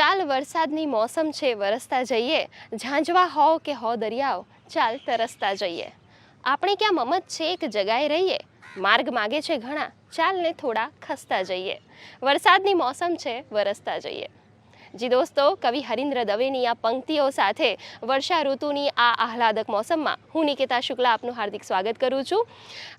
ચાલ વરસાદની મોસમ છે, વરસતા જઈએ. ઝાંઝવા હો કે હો દરિયાઓ, ચાલ તરસતા જઈએ. આપણે ક્યાં મમત છે એક જગાએ રહીએ? માર્ગ માગે છે ઘણા ચાલ ને થોડા ખસતા જઈએ. વરસાદની મોસમ છે, વરસતા જઈએ. જી દોસ્તો, કવિ હરીન્દ્ર દવેની આ પંક્તિઓ સાથે વર્ષા ઋતુની આ આહલાદક મોસમમાં હું નિકેતા શુક્લા આપનું હાર્દિક સ્વાગત કરું છું.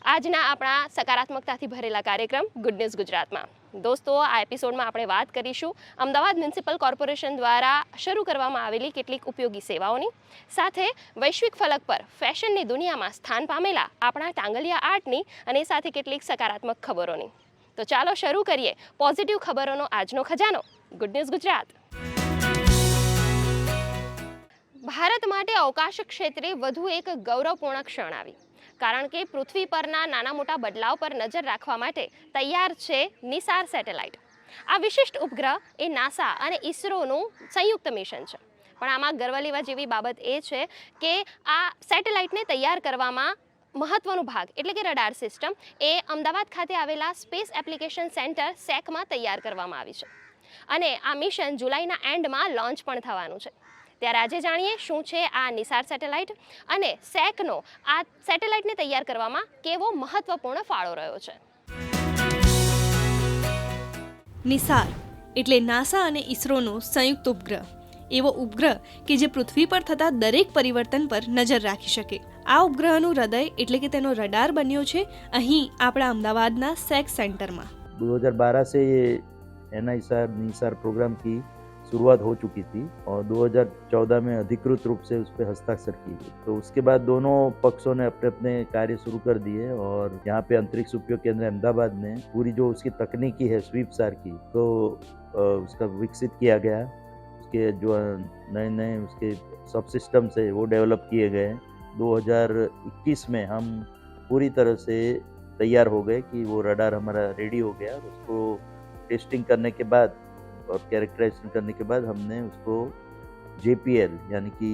આજના આપણા સકારાત્મકતાથી ભરેલા કાર્યક્રમ ગુડ ન્યૂઝ ગુજરાતમાં. દોસ્તો, આ એપિસોડમાં આપણે વાત કરીશું અમદાવાદ મ્યુનિસિપલ કોર્પોરેશન દ્વારા શરૂ કરવામાં આવેલી કેટલીક ઉપયોગી સેવાઓની. સાથે વૈશ્વિક ફલક પર ફેશનની દુનિયામાં સ્થાન પામેલા આપણા ટાંગલિયા આર્ટની અને સાથે કેટલીક સકારાત્મક ખબરોની. તો ચાલો શરૂ કરીએ પોઝિટિવ ખબરોનો આજનો ખજાનો. ગુડ ન્યૂઝ ગુજરાત ભારત માટે અવકાશ ક્ષેત્રે વધુ એક ગૌરવપૂર્ણ ક્ષણ આવી. કારણ કે પૃથ્વી પરના નાના મોટા બદલાવ પર નજર રાખવા માટે તૈયાર છે નિસાર સેટેલાઇટ. આ વિશિષ્ટ ઉપગ્રહ એ નાસા અને ઇસરોનું સંયુક્ત મિશન છે. પણ આમાં ગર્વ લેવા જેવી બાબત એ છે કે આ સેટેલાઇટને તૈયાર કરવામાં મહત્વનો ભાગ, એટલે કે રડાર સિસ્ટમ, એ અમદાવાદ ખાતે આવેલા સ્પેસ એપ્લિકેશન સેન્ટર સેકમાં તૈયાર કરવામાં આવી છે. અને આ મિશન જુલાઈના એન્ડમાં લોન્ચ પણ થવાનું છે. ત્યારે આજે જાણીએ શું છે આ નિસાર સેટેલાઇટ અને સેકનો આ સેટેલાઇટને તૈયાર કરવામાં કેવો મહત્વપૂર્ણ ફાળો રહ્યો છે નિસાર એટલે નાસા અને ઇસરોનો સંયુક્ત ઉપગ્રહ એવો ઉપગ્રહ કે જે પૃથ્વી પર થતા દરેક પરિવર્તન પર નજર રાખી શકે આ ઉપગ્રહનું હૃદય એટલે કે તેનો રડાર બન્યો છે અહીં આપણા અમદાવાદના સેક सेंटर 2012 से ये एन आई सार निसार प्रोग्राम की शुरुआत हो चुकी थी और 2014 में अधिकृत रूप से उस पर हस्ताक्षर की गई तो उसके बाद दोनों पक्षों ने अपने अपने कार्य शुरू कर दिए और यहाँ पे अंतरिक्ष उपयोग केंद्र अहमदाबाद ने पूरी जो उसकी तकनीकी है, स्वीप सार की तो उसका विकसित किया गया। उसके जो नए नए उसके सब सिस्टम्स है वो डेवलप किए गए। 2021 में हम पूरी तरह से तैयार हो गए कि वो रडार हमारा रेडी हो गया उसको टेस्टिंग करने के बाद और कैरेक्टराइजेशन करने के बाद हमने उसको JPL यानी कि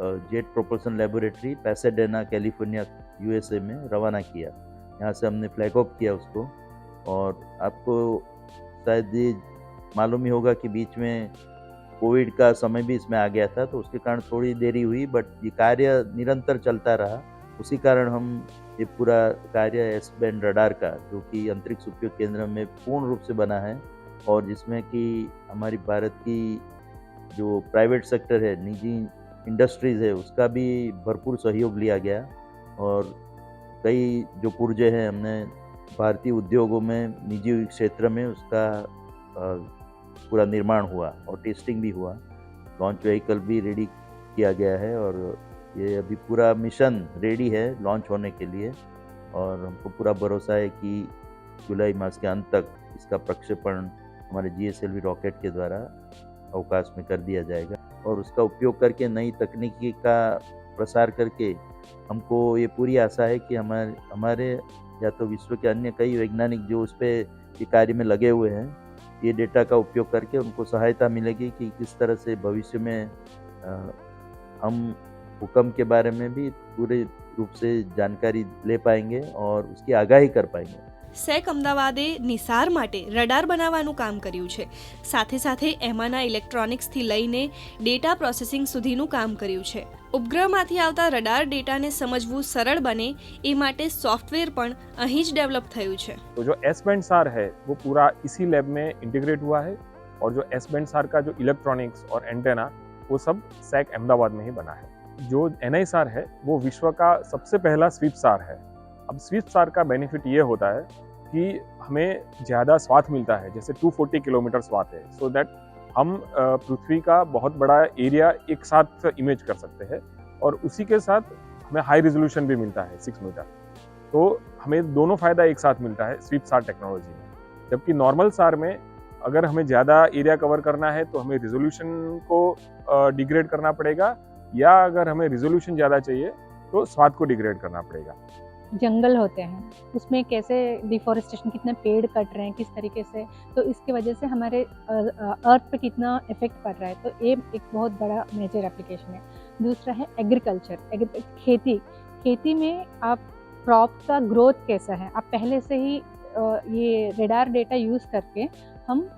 jet propulsion laboratory Pasadena California USA में रवाना किया। यहाँ से हमने फ्लैग ऑफ़ किया उसको। और आपको शायद ये मालूम ही होगा कि बीच में कोविड का समय भी इसमें आ गया था तो उसके कारण थोड़ी देरी हुई बट ये कार्य निरंतर चलता रहा। उसी कारण हम ये पूरा कार्य एस बैंड रडार का, जो कि अंतरिक्ष उपयोग केंद्र में पूर्ण रूप से बना है और जिसमें कि हमारी भारत की जो प्राइवेट सेक्टर है, निजी इंडस्ट्रीज़ है, उसका भी भरपूर सहयोग लिया गया। और कई जो पुर्जे हैं, हमने भारतीय उद्योगों में, निजी क्षेत्र में उसका पूरा निर्माण हुआ और टेस्टिंग भी हुआ। लॉन्च व्हीकल भी रेडी किया गया है और ये अभी पूरा मिशन रेडी है लॉन्च होने के लिए। और हमको पूरा भरोसा है कि जुलाई मास के अंत तक इसका प्रक्षेपण हमारे जीएसएलवी रॉकेट के द्वारा अवकाश में कर दिया जाएगा और उसका उपयोग करके नई तकनीकी का प्रसार करके हमको ये पूरी आशा है कि हमारे हमारे या तो विश्व के अन्य कई वैज्ञानिक जो उस पर कार्य में लगे हुए हैं, ये डेटा का उपयोग करके उनको सहायता मिलेगी कि किस तरह से भविष्य में हम भूकंप के बारे में भी पूरे रूप से जानकारी ले पाएँगे और उसकी आगाही कर पाएँगे। સેક અમદાવાદે નિસાર માટે રડાર બનાવવાનું કામ કર્યું છે સાથે સાથે એમાંના ઇલેક્ટ્રોનિક્સથી લઈને ડેટા પ્રોસેસિંગ સુધીનું કામ કર્યું છે ઉપગ્રહમાંથી આવતા રડાર ડેટાને સમજવું સરળ બને એ માટે સોફ્ટવેર પણ અહીં જ ડેવલપ થયું છે तो जो एस बैंड सार है वो पूरा इसी लैब में इंटीग्रेट हुआ है और जो एस बैंड सार का जो इलेक्ट्रॉनिक्स और एंटेना वो सब सैक अहमदाबाद में ही बना है जो एन सार है वो विश्व का सबसे पहला स्वीप सार है अब स्वीप सार का बेनिफिट ये होता है कि हमें ज़्यादा स्वाथ मिलता है, जैसे 240 किलोमीटर स्वाथ है सो so दैट हम पृथ्वी का बहुत बड़ा एरिया एक साथ इमेज कर सकते हैं और उसी के साथ हमें हाई रेजोल्यूशन भी मिलता है सिक्स मीटर तो हमें दोनों फ़ायदा एक साथ मिलता है स्वीप सार टेक्नोलॉजी में। जबकि नॉर्मल सार में अगर हमें ज़्यादा एरिया कवर करना है तो हमें रिजोल्यूशन को डिग्रेड करना पड़ेगा, या अगर हमें रिजोल्यूशन ज़्यादा चाहिए तो स्वाद को डिग्रेड करना पड़ेगा। जंगल होते हैं, उसमें कैसे डिफॉरेस्टेशन कितने पेड़ कट रहे हैं, किस तरीके से तो इसकी वजह से हमारे अर्थ पे कितना इफ़ेक्ट पड़ रहा है तो ये एक बहुत बड़ा मेजर एप्लीकेशन है। दूसरा है एग्रीकल्चर खेती खेती में आप क्रॉप का ग्रोथ कैसा है? आप पहले से ही ये रेडार डेटा यूज़ करके हम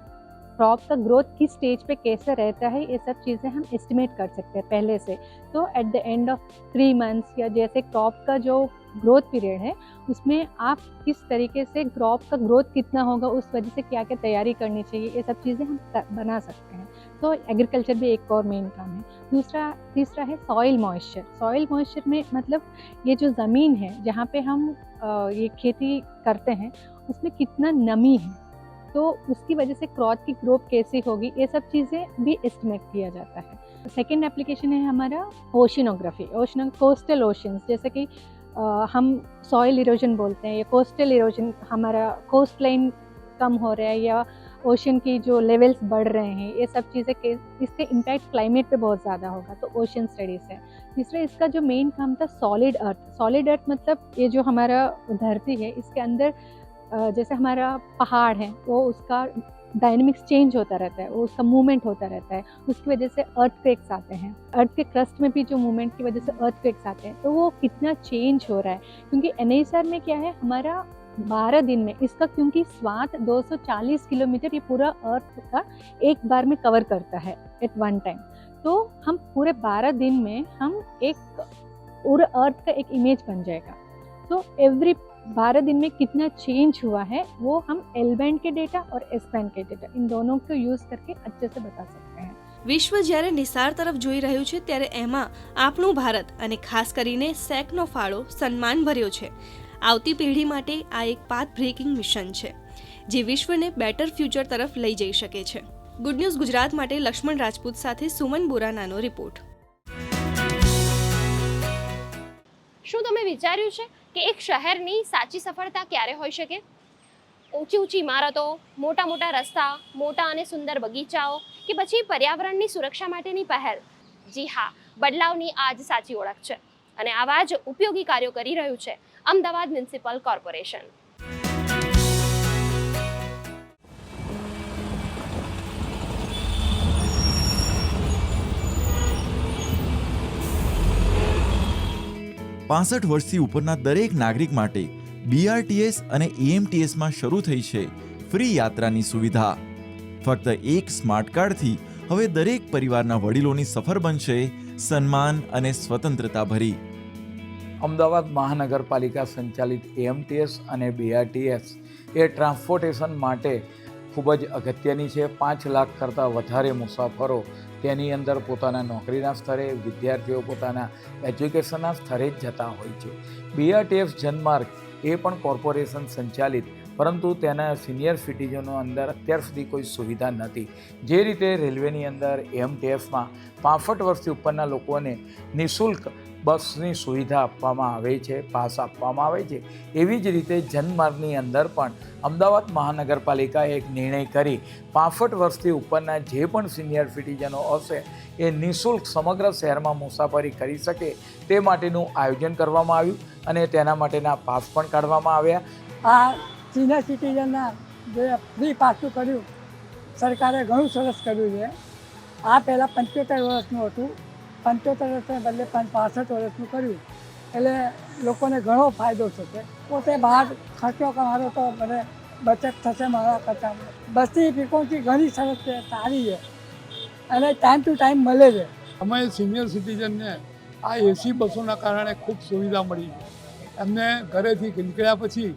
क्रॉप का ग्रोथ किस स्टेज पे कैसे रहता है, ये सब चीज़ें हम एस्टिमेट कर सकते हैं पहले से। तो at the end of three months या जैसे क्रॉप का जो ग्रोथ पीरियड है, उसमें आप किस तरीके से क्रॉप का ग्रोथ कितना होगा, उस वजह से क्या क्या तैयारी करनी चाहिए, ये सब चीज़ें हम बना सकते हैं। तो एग्रीकल्चर भी एक और मेन काम है। दूसरा, तीसरा है सॉइल मॉइस्चर सॉइल मॉइस्चर में मतलब ये जो ज़मीन है, जहाँ पे हम ये खेती करते हैं, उसमें कितना नमी है तो उसकी वजह से क्रॉप की ग्रोथ कैसी होगी, ये सब चीज़ें भी एस्टिमेट किया जाता है। सेकेंड एप्लीकेशन है हमारा ओशनोग्राफी ओशन कोस्टल ओशंस जैसे कि हम सॉइल इरोजन बोलते हैं, या कोस्टल इरोजन हमारा कोस्ट लाइन कम हो रहा है, या ओशन की जो लेवल्स बढ़ रहे हैं, ये सब चीज़ें के, इसके इम्पैक्ट क्लाइमेट पे बहुत ज़्यादा होगा तो ओशन स्टडीज़ है। तीसरा, इसका जो मेन काम था सॉलिड अर्थ सॉलिड अर्थ मतलब ये जो हमारा धरती है, इसके अंदर जैसे हमारा पहाड़ है, वो उसका डायनेमिक्स चेंज होता रहता है, वो उसका मूवमेंट होता रहता है, उसकी वजह से अर्थ अर्थक्वेक्स आते हैं। अर्थ के क्रस्ट में भी जो मूवमेंट की वजह से अर्थ अर्थक्वेक्स आते हैं तो वो कितना चेंज हो रहा है? क्योंकि एनएसआर में क्या है, हमारा बारह दिन में इसका, क्योंकि स्वाद 240 किलोमीटर ये पूरा अर्थ का एक बार में कवर करता है एट वन टाइम तो हम पूरे बारह दिन में हम एक पूरे अर्थ का एक इमेज बन जाएगा। तो एवरी बारह दिन में कितना चेंज हुआ है वो हम एल बैंड के डेटा और एस बैंड के डेटा इन दोनों को यूज़ करके अच्छे से बता सकते हैं વિશ્વ જ્યારે નિસાર તરફ જોઈ રહ્યું છે ત્યારે એમાં આપણું ભારત અને ખાસ કરીને સેકનો ફાળો સન્માન ભર્યો છે આવતી પેઢી માટે આ એક પાથ બ્રેકિંગ મિશન છે જે વિશ્વને બેટર ફ્યુચર તરફ લઈ જઈ શકે છે ગુડ ન્યૂઝ ગુજરાત માટે લક્ષ્મણ રાજપૂત સાથે સુમન બોરાનાનો રિપોર્ટ શું તમે વિચાર્યું છે કે એક શહેરની સાચી સફળતા ક્યારે હોઈ શકે? ઊંચી ઊંચી ઇમારતો, મોટા મોટા રસ્તા, મોટા અને સુંદર બગીચાઓ કે પછી પર્યાવરણની સુરક્ષા માટેની પહેલ? જી હા, બદલાવની આ જ સાચી ઓળખ છે અને આવા જ ઉપયોગી કાર્યો કરી રહ્યું છે અમદાવાદ મ્યુનિસિપલ કોર્પોરેશન. પાસઠ વર્ષથી ઉપરના દરેક નાગરિક માટે બીઆરટીએસ અને એએમટીએસમાં શરૂ થઈ છે ફ્રી યાત્રાની સુવિધા. ફક્ત એક સ્માર્ટ કાર્ડથી હવે દરેક પરિવારના વડીલોની સફર બનશે સન્માન અને સ્વતંત્રતા ભરી અમદાવાદ મહાનગરપાલિકા સંચાલિત એએમટીએસ અને બીઆરટીએસ એ ટ્રાન્સપોર્ટેશન માટે ખૂબ જ અગત્યની છે. પાંચ લાખ કરતાં વધારે મુસાફરો તેની અંદર પોતાના નોકરીના સ્તરે વિદ્યાર્થીઓ પોતાના એજ્યુકેશનના સ્તરે જ જતા હોય છે. બીઆરટીએસ જનમાર્ગ એ પણ કોર્પોરેશન સંચાલિત, પરંતુ તેના સિનિયર સિટીઝનો અંદર અત્યાર સુધી કોઈ સુવિધા નથી. જે રીતે રેલવેની અંદર એમટીએફમાં પાસઠ વર્ષથી ઉપરના લોકોને નિઃશુલ્ક બસની સુવિધા આપવામાં આવે છે, પાસ આપવામાં આવે છે. એવી જ રીતે જનમાર્ગની અંદર પણ અમદાવાદ મહાનગરપાલિકાએ એક નિર્ણય કરી, પાસઠ વર્ષથી ઉપરના જે પણ સિનિયર સિટીઝનો હશે એ નિઃશુલ્ક સમગ્ર શહેરમાં મુસાફરી કરી શકે તે માટેનું આયોજન કરવામાં આવ્યું અને તેના માટેના પાસ પણ કાઢવામાં આવ્યા. આ સિનિયર સિટીઝનના જે ફ્રી પાસું કર્યું, સરકારે ઘણું સરસ કર્યું છે. આ પહેલાં પંચોતેર વર્ષનું હતું. પંચોતેર વર્ષને બદલે પાસઠ વર્ષનું કર્યું. એટલે લોકોને ઘણો ફાયદો થશે. પોતે બહાર ખર્ચો કમારો તો મને બચત થશે મારા ખર્ચામાં બસની ફ્રિકવન્સી ઘણી સરસ છે, સારી છે. અને ટાઈમ ટુ ટાઈમ મળે છે. અમે સિનિયર સિટીઝનને આ એસી બસોના કારણે ખૂબ સુવિધા મળી છે. એમને ઘરેથી નીકળ્યા પછી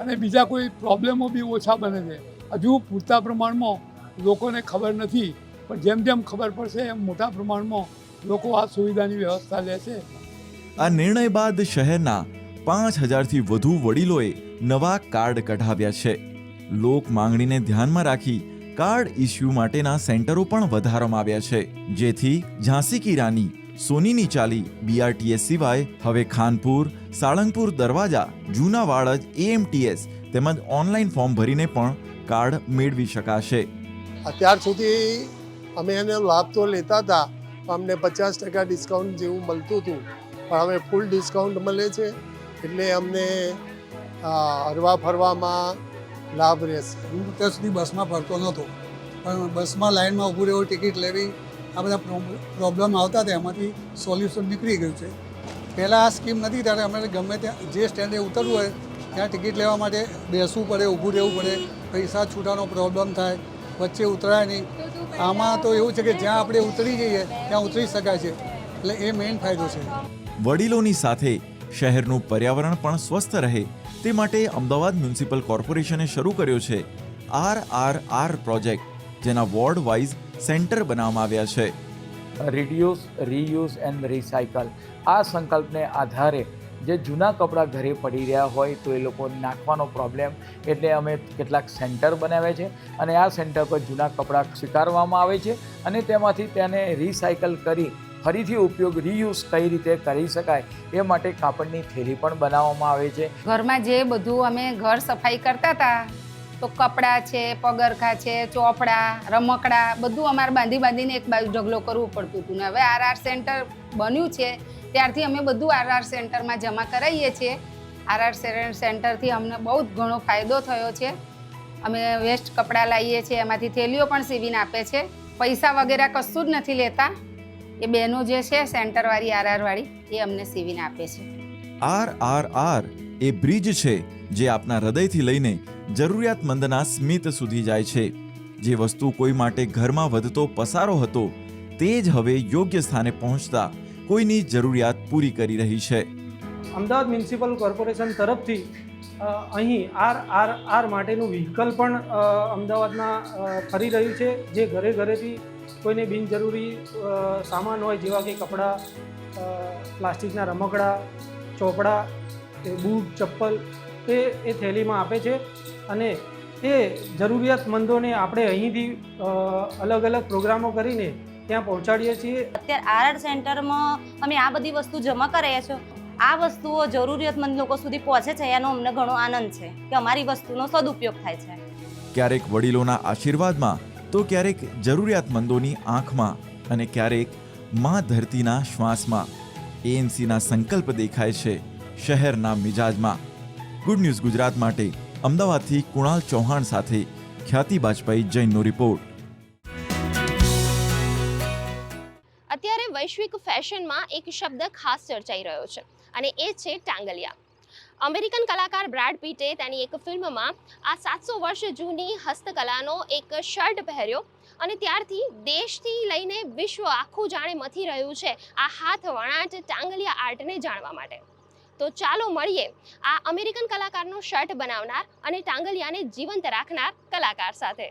અને બીજા કોઈ પ્રોબ્લેમો બી ઓછા બને છે. હજુ પૂરતા પ્રમાણમાં લોકોને ખબર નથી, પણ જેમ જેમ ખબર પડશે, એમ મોટા પ્રમાણમાં લોકો આ સુવિધાની વ્યવસ્થા લે છે. આ નિર્ણય બાદ શહેરના પાંચ હજારથી વધુ વડીલોએ નવા કાર્ડ કઢાવ્યા છે. લોક માંગણીને ધ્યાનમાં રાખી કાર્ડ ઇસ્યુ માટેના સેન્ટરો પણ વધારવામાં આવ્યા છે. જેથી ઝાંસી કી રાની સોનીની ચાલી બીઆરટીએસ સિવાય હવે ખાનપુર સાળંગપુર દરવાજા જૂનાવાડ જ એએમટીએસ તેમજ ઓનલાઈન ફોર્મ ભરીને પણ કાર્ડ મેળવી શકાશે. અત્યાર સુધી અમે એનો લાભ તો લેતા હતા અમને પચાસ ટકા ડિસ્કાઉન્ટ જેવું મળતું હતું. પણ હવે ફૂલ ડિસ્કાઉન્ટ મળે છે, એટલે અમને હરવા ફરવામાં લાભ રહેશે. હું અત્યાર સુધી બસમાં ફરતો નહોતો, પણ બસમાં લાઇનમાં ઊભું રહેવું, ટિકિટ લેવી, આ બધા પ્રોબ્લેમ આવતા હતા, એમાંથી સોલ્યુશન નીકળી ગયું છે. પહેલાં આ સ્કીમ નથી, ત્યારે અમે ગમે ત્યાં, જે સ્ટેન્ડે ઉતરવું હોય, ત્યાં ટિકિટ લેવા માટે બેસવું પડે, ઊભું રહેવું પડે, પૈસા છૂટાનો પ્રોબ્લેમ થાય વચ્ચે ઉતરાય નહીં. આમાં તો એવું છે કે જ્યાં આપણે ઉતરી જઈએ ત્યાં ઉતરી શકાય છે. એટલે એ મેઇન ફાયદો છે. વડીલોની સાથે શહેરનું પર્યાવરણ પણ સ્વસ્થ રહે તે માટે અમદાવાદ મ્યુનિસિપલ કોર્પોરેશને શરૂ કર્યો છે આર આર આર પ્રોજેક્ટ જેના વોર્ડ વાઇઝ સેન્ટર બનાવવામાં આવ્યા છે. રિડ્યુસ રીયુઝ એન્ડ રિસાયકલ આ સંકલ્પને આધારે જે જૂના કપડાં ઘરે પડી રહ્યા હોય તો એ લોકો નાખવાનો પ્રોબ્લેમ એટલે અમે કેટલાક સેન્ટર બનાવ્યા છે અને આ સેન્ટર પર જૂના કપડાં સ્વીકારવામાં આવે છે અને તેમાંથી તેને રિસાયકલ કરી ફરીથી ઉપયોગ રીયુઝ કઈ રીતે કરી શકાય એ માટે કાપડની થેલી પણ બનાવવામાં આવે છે. ઘરમાં જે બધું અમે ઘર સફાઈ કરતા હતા, તો કપડાં છે, પગરખા છે, ચોપડા, રમકડા બધું અમારે બાંધી બાંધીને એક બાજુ ઢગલો કરવું પડતું હતું. ને હવે આર આર સેન્ટર બન્યું છે ત્યારથી અમે બધું આર આર સેન્ટરમાં જમા કરાવીએ છીએ. આરઆર આર સેન્ટરથી અમને બહુ જ ઘણો ફાયદો થયો છે. અમે વેસ્ટ કપડાં લાવીએ છીએ, એમાંથી થેલીઓ પણ સીવીને આપે છે. પૈસા વગેરે કશું જ નથી લેતા. એ બહેનો જે છે, સેન્ટરવાળી આર આર એ અમને સીવીને આપે છે. આર આર આર એ બ્રિજ છે, જે આપના હૃદયથી લઈને જરૂરિયાતમંદના સ્મિત સુધી જાય છે. જે વસ્તુ કોઈ માટે ઘરમાં વધતો પસારો હતો, તે જ હવે યોગ્ય સ્થાને પહોંચતા કોઈની જરૂરિયાત પૂરી કરી રહી છે. અમદાવાદ મ્યુનિસિપલ કોર્પોરેશન તરફથી અહીં આર આર આર માટેનું વ્હીકલ પણ અમદાવાદમાં ફરી રહ્યું છે. જે ઘરે ઘરેથી કોઈને બિનજરૂરી સામાન હોય, જેવા કે કપડાં પ્લાસ્ટિકના રમકડા, ચોપડા બૂટ, ચપ્પલ તે એ થેલીમાં આપે છે. અને એ જરૂરિયાતમંદોને આપણે અહીંથી અલગ અલગ પ્રોગ્રામો કરીને ત્યાં પહોંચાડીએ છીએ. અત્યારે આરઆર સેન્ટરમાં અમે આ બધી વસ્તુ જમા કરાયા છીએ આ વસ્તુઓ જરૂરિયાતમંદ લોકો સુધી પહોંચે છે એનો અમને ઘણો આનંદ છે કે અમારી વસ્તુનો સદુપયોગ થાય છે. ક્યારેક વડીલોના આશીર્વાદમાં તો ક્યારેક જરૂરિયાતમંદોની આંખમાં અને ક્યારેક મા ધરતીના શ્વાસમાં. એએમસીના સંકલ્પ દેખાય છે શહેરના મિજાજમાં. ગુડ ન્યૂઝ ગુજરાત માટે અમદાવાદથી કુણાલ ચૌહાણ સાથે ખ્યાતિ બાજપાઈ જૈનનો રિપોર્ટ. વૈશ્વિક ફેશનમાં એક શબ્દ ખાસ ચર્ચાઈ રહ્યો છે, અને એ છે ટાંગલિયા. અમેરિકન કલાકાર બ્રાડ પીટે તેની એક ફિલ્મમાં આ સાતસો વર્ષ જૂની હસ્તકલાનો એક શર્ટ પહેર્યો, અને ત્યારથી દેશથી લઈને વિશ્વ આખું જાણે મથી રહ્યું છે આ હાથ વણાટ ટાંગલિયા આર્ટને જાણવા માટે. તો ચાલો મળીએ આ અમેરિકન કલાકારનો શર્ટ બનાવનાર અને ટાંગલિયાને જીવંત રાખનાર કલાકાર સાથે.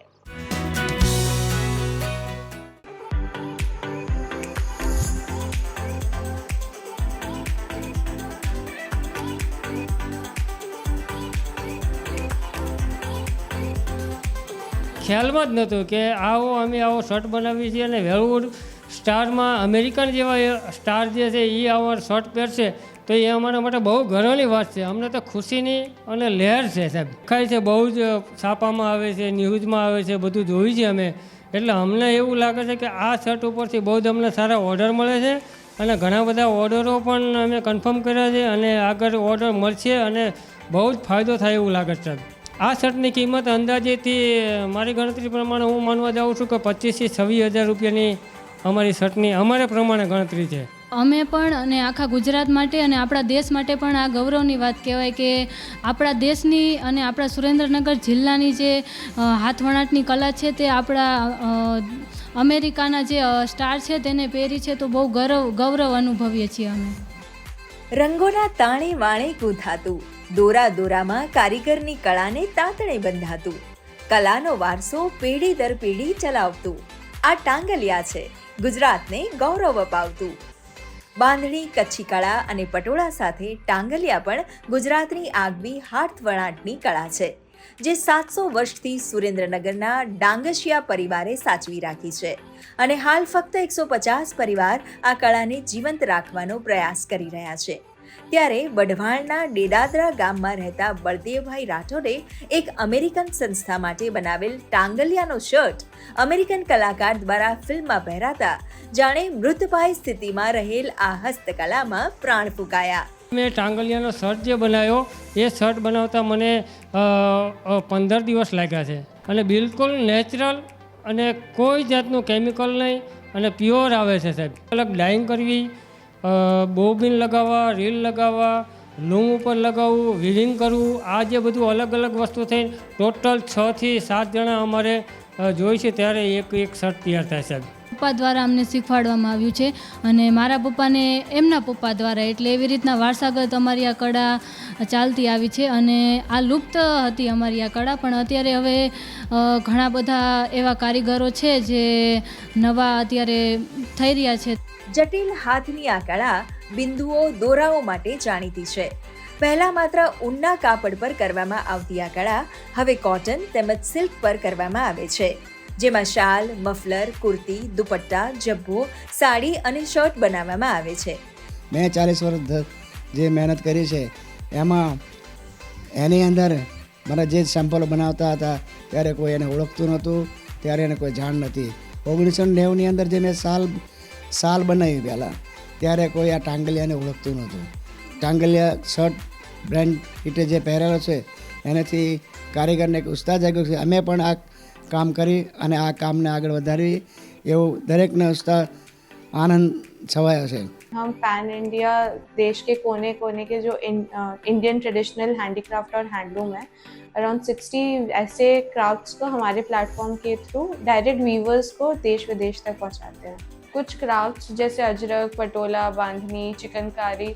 ખ્યાલમાં જ નહોતું કે આવો, અમે આવો શર્ટ બનાવીએ છીએ અને વેલવુડ સ્ટારમાં અમેરિકન જેવા સ્ટાર જે છે એ આવો શર્ટ પહેરશે તો એ અમારા માટે બહુ ગર્વની વાત છે. અમને તો ખુશીની અને લહેર છે સાહેબ. ખાય છે બહુ જ છાપામાં આવે છે ન્યૂઝમાં આવે છે, બધું જોઈ છે અમે. એટલે અમને એવું લાગે છે કે આ શર્ટ ઉપરથી બહુ જ અમને સારા ઓર્ડર મળે છે અને ઘણા બધા ઓર્ડરો પણ અમે કન્ફર્મ કર્યા છે અને આગળ ઓર્ડર મળશે અને બહુ જ ફાયદો થાય એવું લાગે છે સાહેબ. આ શર્ટની કિંમત અંદાજેથી મારી ગણતરી પ્રમાણે હું માનવા જાઉં છું કે પચીસથી છવ્વીસ હજાર રૂપિયાની અમારી શર્ટની અમારે પ્રમાણે ગણતરી છે. અમે પણ અને આખા ગુજરાત માટે અને આપણા દેશ માટે પણ આ ગૌરવની વાત કહેવાય કે આપણા દેશની અને આપણા સુરેન્દ્રનગર જિલ્લાની જે હાથવણાટની કલા છે તે આપણા અમેરિકાના જે સ્ટાર છે તેને પહેરી છે તો બહુ ગૌરવ ગૌરવ અનુભવીએ છીએ અમે. રંગોના તાણે વાણે ગૂંથાતું. દોરા દોરામાં કારીગરની કળાને તાતણે બંધાતું. કલાનો વારસો પેઢી દર પેઢી ચલાવતું. આ ટાંગલિયા છે, ગુજરાતને ગૌરવ અપાવતું. બાંધણી, કચ્છી કળા અને પટોળા સાથે ટાંગલિયા પણ ગુજરાતની આગવી હાથ વણાટની કળા છે, જે સાતસો વર્ષથી સુરેન્દ્રનગરના ડાંગશિયા પરિવારે સાચવી રાખી છે અને હાલ ફક્ત એકસો પચાસ પરિવાર આ કળાને જીવંત રાખવાનો પ્રયાસ કરી રહ્યા છે. ત્યારે વઢવાણના ડેડાદરા ગામમાં રહેતા બળદેવભાઈ રાઠોડે એક અમેરિકન સંસ્થા માટે બનાવેલ ટાંગલિયાનો શર્ટ અમેરિકન કલાકાર દ્વારા ફિલ્મમાં પહેરાતા, જાણે મૃતભાઈ સ્થિતિમાં રહેલ આ હસ્તકલામાં પ્રાણ ફૂંકાયા. મેં ટાંગલિયાનો શર્ટ જે બનાવ્યો, એ શર્ટ બનાવતા મને પંદર દિવસ લાગ્યા છે. અને બિલકુલ નેચરલ અને કોઈ જાતનું કેમિકલ નહીં અને પ્યોર આવે છે સાહેબ. અલગ ડાઈંગ કરવી બોબિન લગાવવા, રીલ લગાવવા, લૂમ ઉપર લગાવવું વિવિંગ કરવું, આ જે બધું અલગ અલગ વસ્તુ થઈને ટોટલ છથી સાત જણા અમારે જોઈશે ત્યારે એક એક શર્ટ તૈયાર થાય સાહેબ. પપ્પા દ્વારા અમને શીખવાડવામાં આવ્યું છે અને મારા પપ્પાને એમના પપ્પા દ્વારા એટલે એવી રીતના વારસાગત અમારી આ કળા ચાલતી આવી છે અને આ લુપ્ત હતી અમારી આ કળા. પણ અત્યારે હવે ઘણા બધા એવા કારીગરો છે જે નવા અત્યારે થઈ રહ્યા છે. જટિલ હાથની આ કળા બિંદુઓ દોરાઓ માટે જાણીતી છે. પહેલા માત્ર ઊનના કાપડ પર કરવામાં આવતી આ કળા, હવે કોટન તેમજ સિલ્ક પર કરવામાં આવે છે. જેમાં શાલ, મફલર, કુર્તી, દુપટ્ટા, જબ્બો, સાડી અને શર્ટ બનાવવામાં આવે છે. મેં ચાલીસ વર્ષ જે મહેનત કરી છે, એમાં એની અંદર મારા જે સેમ્પલ બનાવતા હતા, ત્યારે કોઈ એને ઓળખતું નહોતું, ત્યારે એને કોઈ જાણ નથી ઓગણીસો નેવુંની અંદર જે મેં સાલ સાલ બનાવી પહેલાં, ત્યારે કોઈ આ ટાંગલિયાને ઓળખતું નહોતું. ટાંગલિયા શર્ટ બ્રાન્ડ કીટે જે પહેરેલો છે, એનાથી કારીગરને એક ઉત્સાહ જાગ્યો છે. અમે પણ આ કામ કરી અને આ કામને આગળ વધારવી એવું દરેકને ઉત્સાહ આનંદ છવાયો છે हम पैन इंडिया देश के कोने कोने के जो इन, इंडियन ट्रेडिशनल हैंडीक्राफ्ट और हैंडलूम है अराउंड सिक्सटी ऐसे क्राफ्ट्स को हमारे प्लेटफॉर्म के थ्रू डायरेक्ट वीवर्स को देश विदेश तक पहुंचाते हैं कुछ क्राफ्ट्स जैसे अजरक पटोला बांधनी चिकनकारी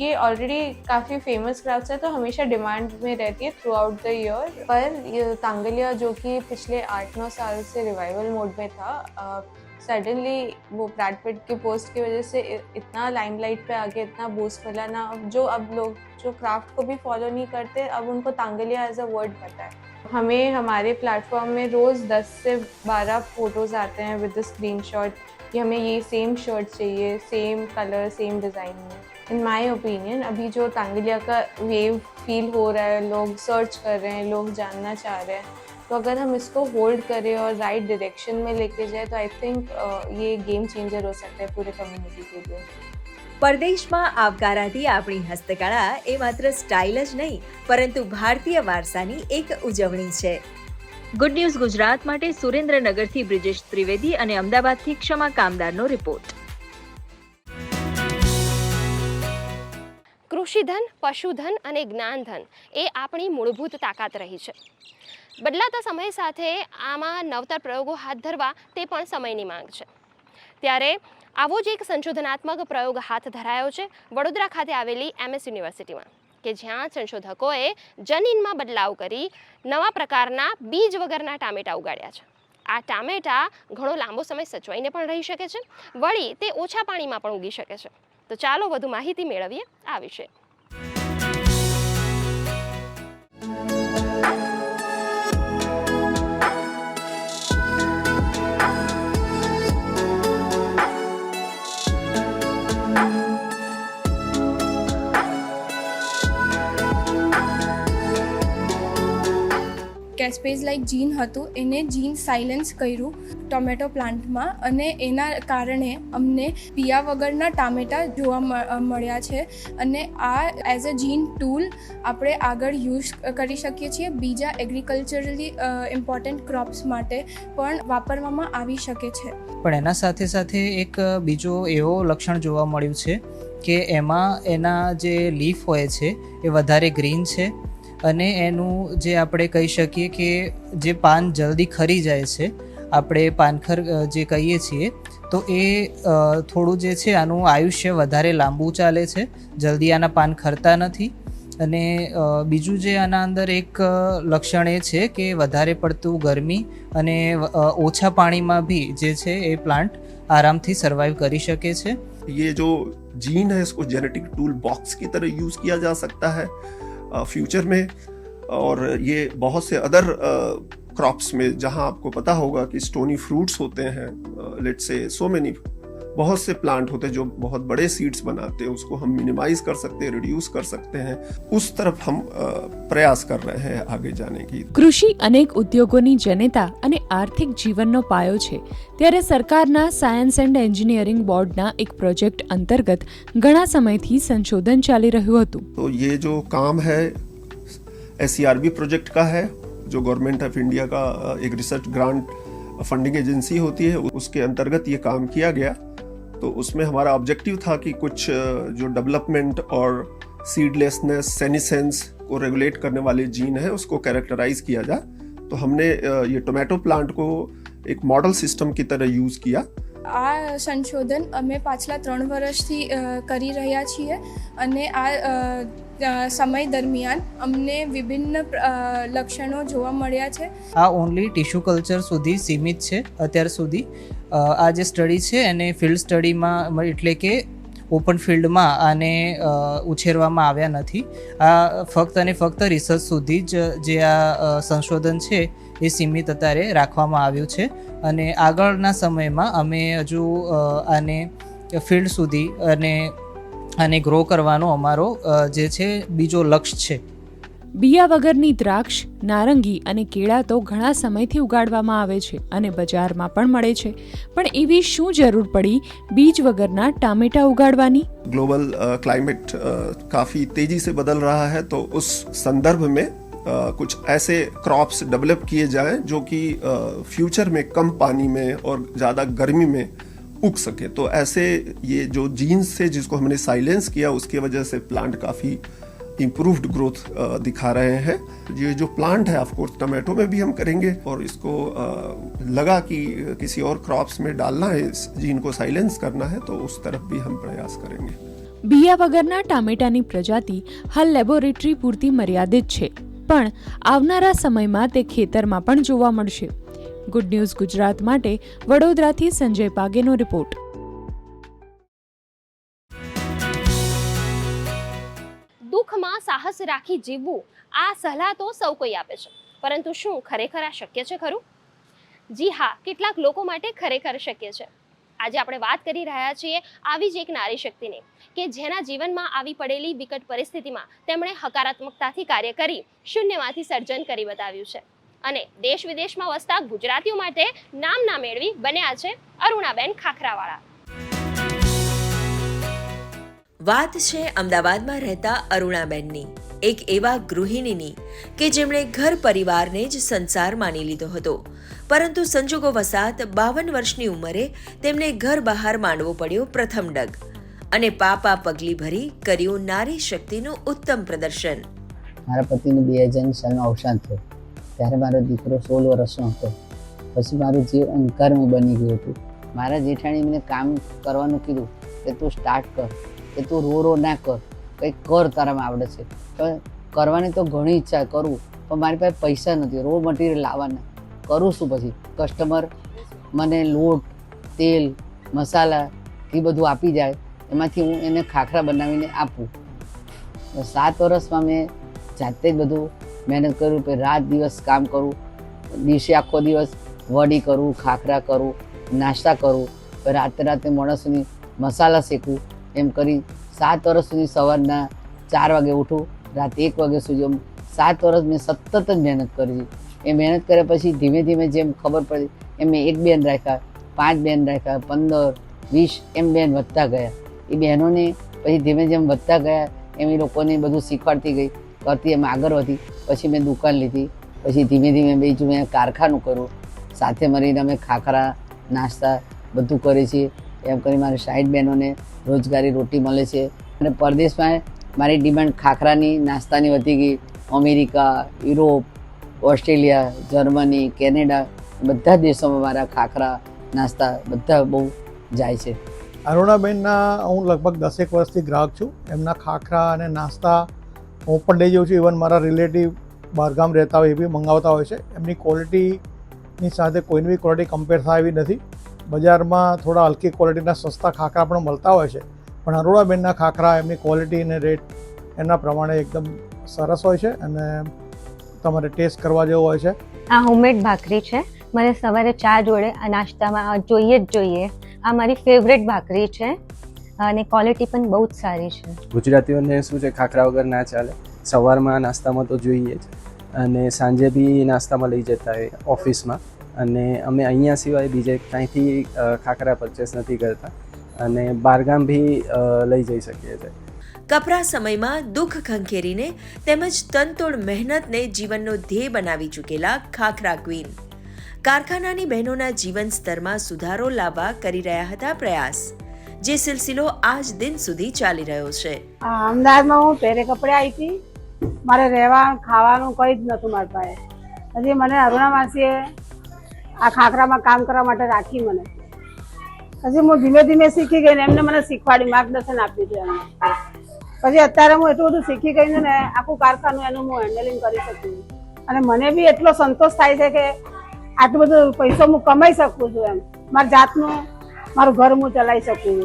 ये ऑलरेडी काफ़ी फ़ेमस क्राफ्ट्स है तो हमेशा डिमांड में रहती है थ्रू आउट द ईयर पर तांगलिया जो कि पिछले आठ नौ साल से रिवाइवल मोड में था सडनली वो ब्रैड की पोस्ट की वजह से इतना लाइमलाइट पे आ गया इतना बूस्ट मिला ना। जो, अब लोग जो क्राफ्ट को भी फॉलो नहीं करते, अब उनको तांगलिया एज अ वर्ड पता है। हमें हमारे प्लेटफॉर्म में रोज़ 10 से 12 फ़ोटोज़ आते हैं विद द स्क्रीन शॉट कि हमें ये सेम शर्ट चाहिए सेम कलर सेम डिज़ाइन में। इन माई ओपिनियन अभी जो तांगलिया का वेव फील हो रहा है लोग सर्च कर रहे हैं लोग जानना चाह रहे हैं तो अगर हम इसको होल्ड करें और राइट डायरेक्शन में लेके जाए तो आई थिंक ये गेम चेंजर हो सकता है पूरे कम्युनिटी के लिए પરદેશમાં આવકારાતી આપણી હસ્તકળા એ માત્ર સ્ટાઇલ જ નહીં પરંતુ ભારતીય વારસાની એક ઉજવણી છે ગુડ ન્યૂઝ ગુજરાત માટે સુરેન્દ્રનગરથી બ્રિજેશ ત્રિવેદી અને અમદાવાદથી ક્ષમા કામદારનો રિપોર્ટ કૃષિધન, પશુધન અને જ્ઞાનધન એ આપણી મૂળભૂત તાકાત રહી છે. બદલાતા સમય સાથે આમાં નવતર પ્રયોગો હાથ ધરવા તે પણ સમયની માંગ છે. ત્યારે આવો જ એક સંશોધનાત્મક પ્રયોગ હાથ ધરાયો છે વડોદરા ખાતે આવેલી એમએસ યુનિવર્સિટીમાં, કે જ્યાં સંશોધકોએ જનીનમાં બદલાવ કરી નવા પ્રકારના બીજ વગરના ટામેટા ઉગાડ્યા છે. આ ટામેટા ઘણો લાંબો સમય સચવાઈને પણ રહી શકે છે, વળી તે ઓછા પાણીમાં પણ ઉગી શકે છે. તો ચાલો વધુ માહિતી મેળવીએ આ વિશે. કેસ્પેઝ લાઇક જીન હતું, એને જીન સાયલેન્સ કર્યું. ટોમેટો પ્લાન્ટમાં અને એના કારણે અમને પિયા વગરના ટામેટા જોવા મળ્યા છે. અને આ એઝ અ જીન ટૂલ આપણે આગળ યુઝ કરી શકીએ છીએ બીજા એગ્રીકલ્ચરલી ઇમ્પોર્ટન્ટ ક્રોપ્સ માટે પણ વાપરવામાં આવી શકે છે. પણ એના સાથે સાથે એક બીજો એવો લક્ષણ જોવા મળ્યું છે કે એમાં એના જે લીફ હોય છે એ વધારે ગ્રીન છે અને એનું જે આપણે કહી શકીએ કે જે પાન જલ્દી ખરી જાય છે આપણે પાનખર અ, જે કહીએ છીએ તો એ અ, થોડું જે છે આનું આયુષ્ય વધારે લાંબુ ચાલે છે જલ્દી આના પાન ખરતા નથી અને અ, બીજું જે આના અંદર એક અ, લક્ષણ એ છે કે વધારે પડતું ગરમી અને અ, ઓછા પાણીમાં બી જે છે એ પ્લાન્ટ આરામથી સર્વાઈવ કરી શકે છે ये जो जीन है इसको जेनेटिक टूल बॉक्स की तरह यूज़ किया जा सकता है फ्यूचर में और ये बहुत से अदर क्रॉप्स में जहाँ आपको पता होगा कि स्टोनी फ्रूट्स होते हैं लेट से सो मेनी बहुत से प्लांट होते हैं जो बहुत बड़े सीड्स बनाते हैं उसको हम मिनिमाइज कर सकते हैं रिड्यूस कर सकते हैं उस तरफ हम अ, प्रयास कर रहे हैं आगे जाने की કૃષિ અનેક ઉદ્યોગોની જનેતા અને આર્થિક જીવનનો પાયો છે ત્યારે સરકારના સાયન્સ એન્ડ એન્જિનિયરિંગ બોર્ડના એક પ્રોજેક્ટ અંતર્ગત ઘણા સમયથી સંશોધન ચાલી રહ્યું હતું तो ये जो काम है एस प्रोजेक्ट का है जो गवर्नमेंट ऑफ इंडिया का अ, एक रिसर्च ग्रांट फंडिंग एजेंसी होती है उसके अंतर्गत ये काम किया गया तो उसमें हमारा ऑब्जेक्टिव था कि कुछ अ, जो डेवलपमेंट और सीडलेसनेस सेनिसेंस को रेगुलेट करने वाले जीन है उसको कैरेक्टराइज किया जाए तो हमने अ, ये टोमेटो प्लांट को एक मॉडल सिस्टम की तरह यूज़ किया આ સંશોધન અમે પાછલા ત્રણ વર્ષથી અ, કરી રહ્યા છીએ અને આ અ, અ, સમય દરમિયાન અમને વિભિન્ન લક્ષણો જોવા મળ્યા છે. આ ઓનલી ટિશ્યુ કલ્ચર સુધી સીમિત છે. અત્યાર સુધી આ જે સ્ટડી છે એને ફિલ્ડ સ્ટડીમાં એટલે કે ઓપન ફિલ્ડમાં આને ઉછેરવામાં આવ્યા નથી. આ ફક્ત અને ફક્ત રિસર્ચ સુધી જ જે આ સંશોધન છે એ સીમિત અત્યારે રાખવામાં આવ્યું છે. અને આગળના સમયમાં અમે હજુ આને ફિલ્ડ સુધી અને આને ગ્રો કરવાનો અમારો અ, જે છે બીજો લક્ષ્ય છે બિયા વગરની દ્રાક્ષ નારંગી અને કેળા તો ઘણા સમયથી ઉગાડવામાં આવે છે અને બજારમાં પણ મળે છે પણ એવી શું જરૂર પડી બીજ વગરના ટામેટા ઉગાડવાની ग्लोबल क्लाइमेट काफ़ी तेज़ी से बदल रहा है तो उस संदर्भ में अ, कुछ ऐसे क्रॉप्स डेवलप किए जाएं जो कि फ्यूचर में कम पानी में और ज़्यादा गर्मी में उग सके तो ऐसे ये जो जीन्स से जिसको हमने साइलेंस किया उसकी वजह से प्लांट काफ़ी इम्प्रूव्ड ग्रोथ दिखा रहे हैं ये जो प्लांट है ऑफकोर्स टमाटो में भी हम करेंगे और इसको अ, लगा कि किसी और क्रॉप्स में डालना है इस जीन को साइलेंस करना है तो उस तरफ भी हम प्रयास करेंगे બિયા વગરના ટામેટાની પ્રજાતિ હાલ લેબોરેટરી પૂરતી મર્યાદિત છે પણ આવનારા સમયમાં તે ખેતરમાં પણ જોવા મળશે ગુડ ન્યૂઝ ગુજરાત માટે વડોદરાથી સંજય પાગેનો રિપોર્ટ. દુઃખમાં સાહસ રાખી જીવવું, આ સલાહ તો સૌ કોઈ આપે છે. પરંતુ શું ખરેખર આ શક્ય છે ખરું? જી હા, કેટલાક લોકો માટે ખરેખર શક્ય છે. આજે આપણે વાત કરી રહ્યા છીએ આવી જ એક નારી શક્તિની, કે જેના જીવનમાં આવી પડેલી વિકટ પરિસ્થિતિમાં તેમણે હકારાત્મકતાથી કાર્ય કરી, શૂન્યમાંથી સર્જન કરી બતાવ્યું છે. અને દેશ વિદેશમાં વસતા ગુજરાતીઓ માટે નામ ના મેળવી બન્યા છે અરુણાબેન ખાખરાવાળા. વાત છે અમદાવાદમાં રહેતા અરુણાબેનની એક એવા ગૃહિણીની કે જેમણે ઘર પરિવારને જ સંસાર માની લીધો હતો. પરંતુ સંજોગો વસાત બાવન વર્ષની ઉંમરે તેમને ઘર બહાર માંડવો પડ્યો પ્રથમ ડગ અને પાપા પગલી ભરી કર્યું નારી શક્તિનું ઉત્તમ પ્રદર્શન. મારા પતિનું બે હજાર સાલમાં અવસાન થયું. ત્યારે મારો દીકરો સોળ વર્ષનો હતો. પછી મારું જીવ અંધકારમય બની ગયું હતું. મારા જેઠાણી મને કામ કરવાનું કીધું કે તું સ્ટાર્ટ કર, કે તું રો રો ના કર, કંઈક કર તારામાં આવડે છે. પણ કરવાની તો ઘણી ઈચ્છા કરું, પણ મારી પાસે પૈસા નથી રો મટીરિયલ લાવવાના. કરું શું પછી? કસ્ટમર મને લોટ, તેલ, મસાલા, એ બધું આપી જાય, એમાંથી હું એને ખાખરા બનાવીને આપું. સાત વર્ષમાં મેં જાતે જ બધું મહેનત કરું, પછી રાત દિવસ કામ કરું, દિવસે આખો દિવસ વડી કરું, ખાખરા કરું, નાસ્તા કરું રાતે રાતે મોડા મસાલા શેકું, એમ કરી સાત વર્ષ સુધી સવારના ચાર વાગે ઉઠું, રાતે એક વાગ્યા સુધી સાત વર્ષ મેં સતત જ મહેનત કરી એ મહેનત કર્યા પછી ધીમે ધીમે જેમ ખબર પડી, એમ મેં એક બેન રાખ્યા, પાંચ બેન રાખ્યા, પંદર, વીસ, એમ બેન વધતા ગયા. એ બહેનોને પછી ધીમે જેમ વધતા ગયા, એમ એ લોકોને બધું શીખવાડતી ગઈ. કરતી, એમ આગળ વધી, પછી મેં દુકાન લીધી, પછી ધીમે ધીમે બીજું મેં કારખાનું કર્યું. સાથે મળીને અમે ખાખરા, નાસ્તા બધું કરીએ છીએ. એમ કરી મારી સાઈડ બહેનોને રોજગારી રોટી મળે છે. અને પરદેશમાં મારી ડિમાન્ડ ખાખરાની, નાસ્તાની વધી ગઈ. America, Europe, Australia, Germany, Canada, બધા દેશોમાં મારા ખાખરા, નાસ્તા બધા બહુ જાય છે. અરુણાબેનના હું લગભગ દસેક વર્ષથી ગ્રાહક છું. એમના ખાખરા અને નાસ્તા હું પણ લઈ જાઉં છું. ઇવન મારા રિલેટિવ બહારગામ રહેતા હોય એ બી મંગાવતા હોય છે. એમની ક્વોલિટીની સાથે કોઈની બી ક્વોલિટી કમ્પેર થાય એવી નથી. બજારમાં થોડા હલકી ક્વોલિટીના સસ્તા ખાખરા પણ મળતા હોય છે. પણ અરોડાબેનના ખાખરા, એમની ક્વોલિટી અને રેટ એના પ્રમાણે એકદમ સરસ હોય છે અને તમારે ટેસ્ટ કરવા જેવો હોય છે. આ હોમમેડ ભાખરી છે. મને સવારે ચા જોડે નાસ્તામાં જોઈએ જ જોઈએ. આ મારી ફેવરેટ ભાખરી છે. અને ક્વોલિટી પણ બહુ જ સારી છે. ગુજરાતીઓને શું છે ખાખરા વગર ના ચાલે. સવારમાં નાસ્તામાં તો જોઈએ જ. અને સાંજે બી નાસ્તામાં લઈ જતા હોય ઓફિસમાં. અને અમે અહીંયા સિવાય બીજે ક્યાંયથી ખાખરા પરચેસ નથી કરતા. અને બારગામ બી લઈ જઈ શકીએ છીએ. કપરા સમયમાં દુઃખ ખંખેરીને તેમજ તનતોડ મહેનતને જીવનનો ધ્યેય બનાવી ચૂકેલા ખાખરા ક્વીન કારખાનાની બહેનોના જીવન સ્તરમાં સુધારો લાવવા કરી રહ્યા હતા પ્રયાસ. જે સિલસિલો આજ દિન સુધી ચાલી રહ્યો છે. અમદાવાદમાં હું પહેરે કપડે આવી હતી. મારે રહેવાનું, ખાવાનું કંઈ જ નહોતું મારી પાસે. પછી મને અરુણા માસીએ આ ખાખરામાં કામ કરવા માટે રાખી મને. પછી હું ધીમે ધીમે શીખી ગઈ ને એમને મને શીખવાડી, માર્ગદર્શન આપ્યું છે એમને. પછી અત્યારે હું એટલું બધું શીખી ગઈ ને, આખું કારખાનું એનું હું હેન્ડલિંગ કરી શકું. અને મને બી એટલો સંતોષ થાય છે કે આટલું બધું પૈસો હું કમાઈ શકું છું એમ. મારી જાતનું મારું ઘર હું ચલાવી શકું?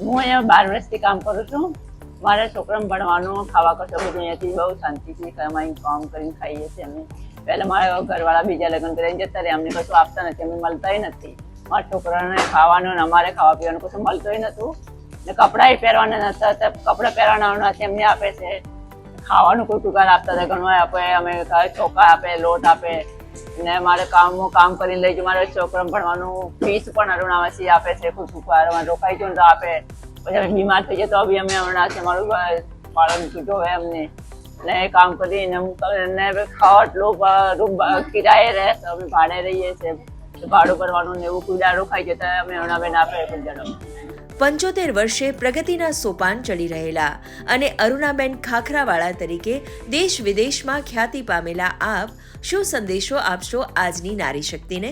હું અહીંયા બાર વર્ષથી કામ કરું છું. મારા છોકરાને ભણવાનું, ખાવા કશો બધું અહીંયાથી બહુ શાંતિથી કમાઈ કામ કરીને ખાઈએ છીએ અમે. પહેલાં મારા ઘરવાળા બીજા લગ્ન કરીને જતા રહ્યા. અમને કશું આપતા નથી અમે મળતાય નથી. મારા છોકરાને ખાવાનું અમારે ખાવા પીવાનું કશું મળતું નહોતું. ને કપડાં પહેરવાના નતા કપડાં પહેરવાના નથી એમને આપે છે. ખાવાનું કોઈ ટુકાર આપતા હતા. ઘણું આપે, અમે ચોખા આપે, લોટ આપે. ને મારે કામ કામ કરીને લઈ જઉં મારે છોકરા ભણવાનું ફીસ પણ અરુણાવાસી આપે છે. કોઈ ટુકાર રોકાઈ ગયું તો આપે. પછી બીમાર થઈ જાય તો બી અમે અરુણાવાસી મારું પાલન હોય અમને. ને કામ કરીને હું ને ખાવટ લો રૂમ કિરાએ રહે તો અમે ભાડે રહીએ છીએ. ભાડું ભરવાનું ને એવું કુડા રોકાઈ જતા અમે અરુણાબેન બેન આપે. કુંજાનો પંચોતેર વર્ષે પ્રગતિના સોપાન ચડી રહેલા અને અરુણાબેન ખાખરાવાળા તરીકે દેશ વિદેશમાં ખ્યાતિ પામેલા આપ શું સંદેશો આપશો આજની નારી શક્તિને?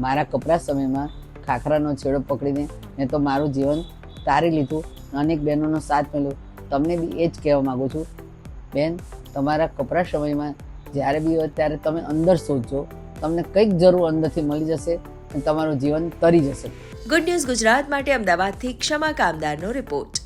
મારા કપરા સમયમાં ખાખરાનો છેડો પકડીને મેં તો મારું જીવન તારી લીધું અનેક બહેનોનો સાથ મળ્યો તમને બી એ જ કહેવા માગું છું. બેન, તમારા કપરા સમયમાં જ્યારે બી હોય ત્યારે તમે અંદર શોધજો તમને કંઈક જરૂર અંદરથી મળી જશે. તમારું જીવન તરી જશે. ગુડ ન્યૂઝ ગુજરાત માટે અમદાવાદથી ક્ષમા કામદારનો રિપોર્ટ